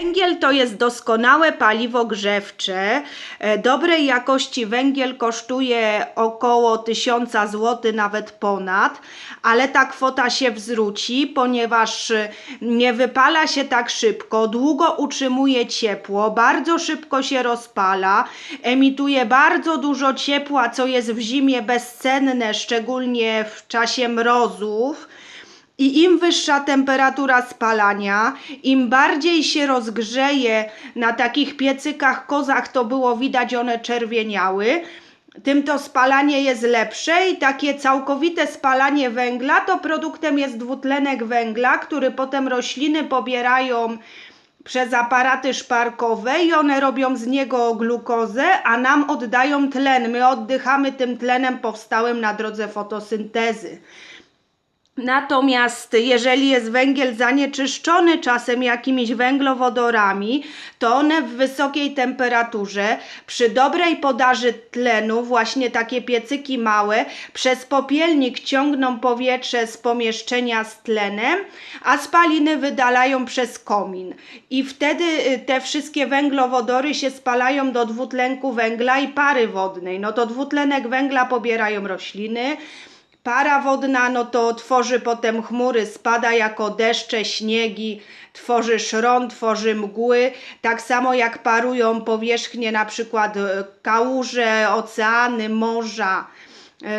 Węgiel to jest doskonałe paliwo grzewcze. E, Dobrej jakości węgiel kosztuje około 1000 zł, nawet ponad, ale ta kwota się wzróci, ponieważ e, nie wypala się tak szybko, długo utrzymuje ciepło, bardzo szybko się rozpala, emituje bardzo dużo ciepła, co jest w zimie bezcenne, szczególnie w czasie mrozów. I im wyższa temperatura spalania, im bardziej się rozgrzeje na takich piecykach kozach, to było widać, one czerwieniały, tym to spalanie jest lepsze i takie całkowite spalanie węgla to produktem jest dwutlenek węgla, który potem rośliny pobierają przez aparaty szparkowe i one robią z niego glukozę, a nam oddają tlen. My oddychamy tym tlenem powstałym na drodze fotosyntezy. Natomiast jeżeli jest węgiel zanieczyszczony czasem jakimiś węglowodorami, to one w wysokiej temperaturze, przy dobrej podaży tlenu, właśnie takie piecyki małe, przez popielnik ciągną powietrze z pomieszczenia z tlenem, a spaliny wydalają przez komin. I wtedy y, te wszystkie węglowodory się spalają do dwutlenku węgla i pary wodnej. No to dwutlenek węgla pobierają rośliny, Para wodna, no to tworzy potem chmury, spada jako deszcze, śniegi, tworzy szron, tworzy mgły. Tak samo jak parują powierzchnie, na przykład e, kałuże, oceany, morza.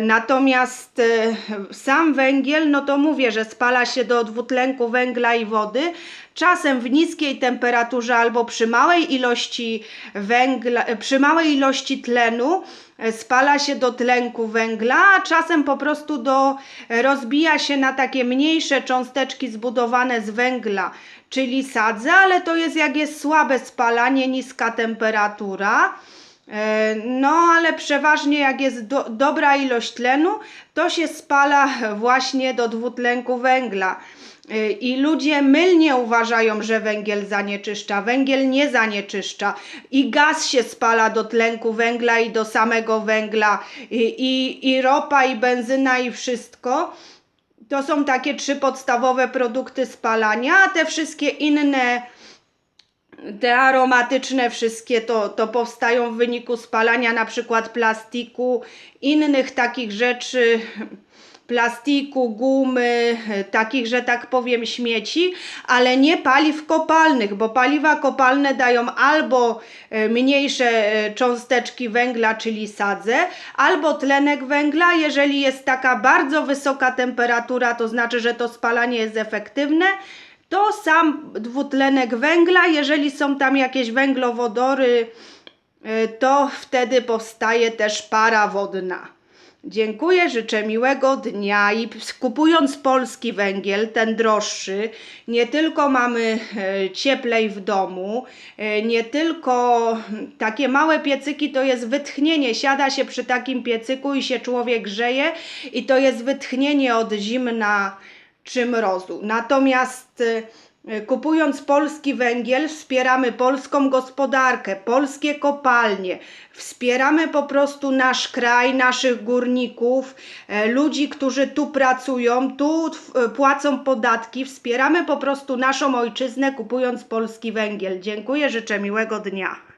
Natomiast e, sam węgiel, no to mówię, że spala się do dwutlenku węgla i wody. Czasem w niskiej temperaturze albo przy małej ilości węgla, e, przy małej ilości tlenu e, spala się do tlenku węgla, a czasem po prostu do, rozbija się na takie mniejsze cząsteczki zbudowane z węgla, czyli sadze, ale to jest jak jest słabe spalanie, niska temperatura. E, No, ale przeważnie jak jest do, dobra ilość tlenu, to się spala właśnie do dwutlenku węgla. E, I ludzie mylnie uważają, że węgiel zanieczyszcza. Węgiel nie zanieczyszcza. I gaz się spala do tlenku węgla i do samego węgla. I, i, i ropa, i benzyna, i wszystko. To są takie trzy podstawowe produkty spalania, a te wszystkie inne te aromatyczne wszystkie to, to powstają w wyniku spalania na przykład plastiku, innych takich rzeczy, plastiku, gumy, takich, że tak powiem, śmieci, ale nie paliw kopalnych, bo paliwa kopalne dają albo e, mniejsze e, cząsteczki węgla, czyli sadze, albo tlenek węgla. Jeżeli jest taka bardzo wysoka temperatura, to znaczy, że to spalanie jest efektywne to sam dwutlenek węgla, jeżeli są tam jakieś węglowodory, y, to wtedy powstaje też para wodna. Dziękuję, życzę miłego dnia i kupując polski węgiel, ten droższy, nie tylko mamy e, cieplej w domu, e, nie tylko takie małe piecyki to jest wytchnienie. Siada się przy takim piecyku i się człowiek grzeje i to jest wytchnienie od zimna czy mrozu. Natomiast y, kupując polski węgiel, wspieramy polską gospodarkę, polskie kopalnie, wspieramy po prostu nasz kraj, naszych górników, e, ludzi, którzy tu pracują, tu tw- płacą podatki, wspieramy po prostu naszą ojczyznę, kupując polski węgiel. Dziękuję, życzę miłego dnia.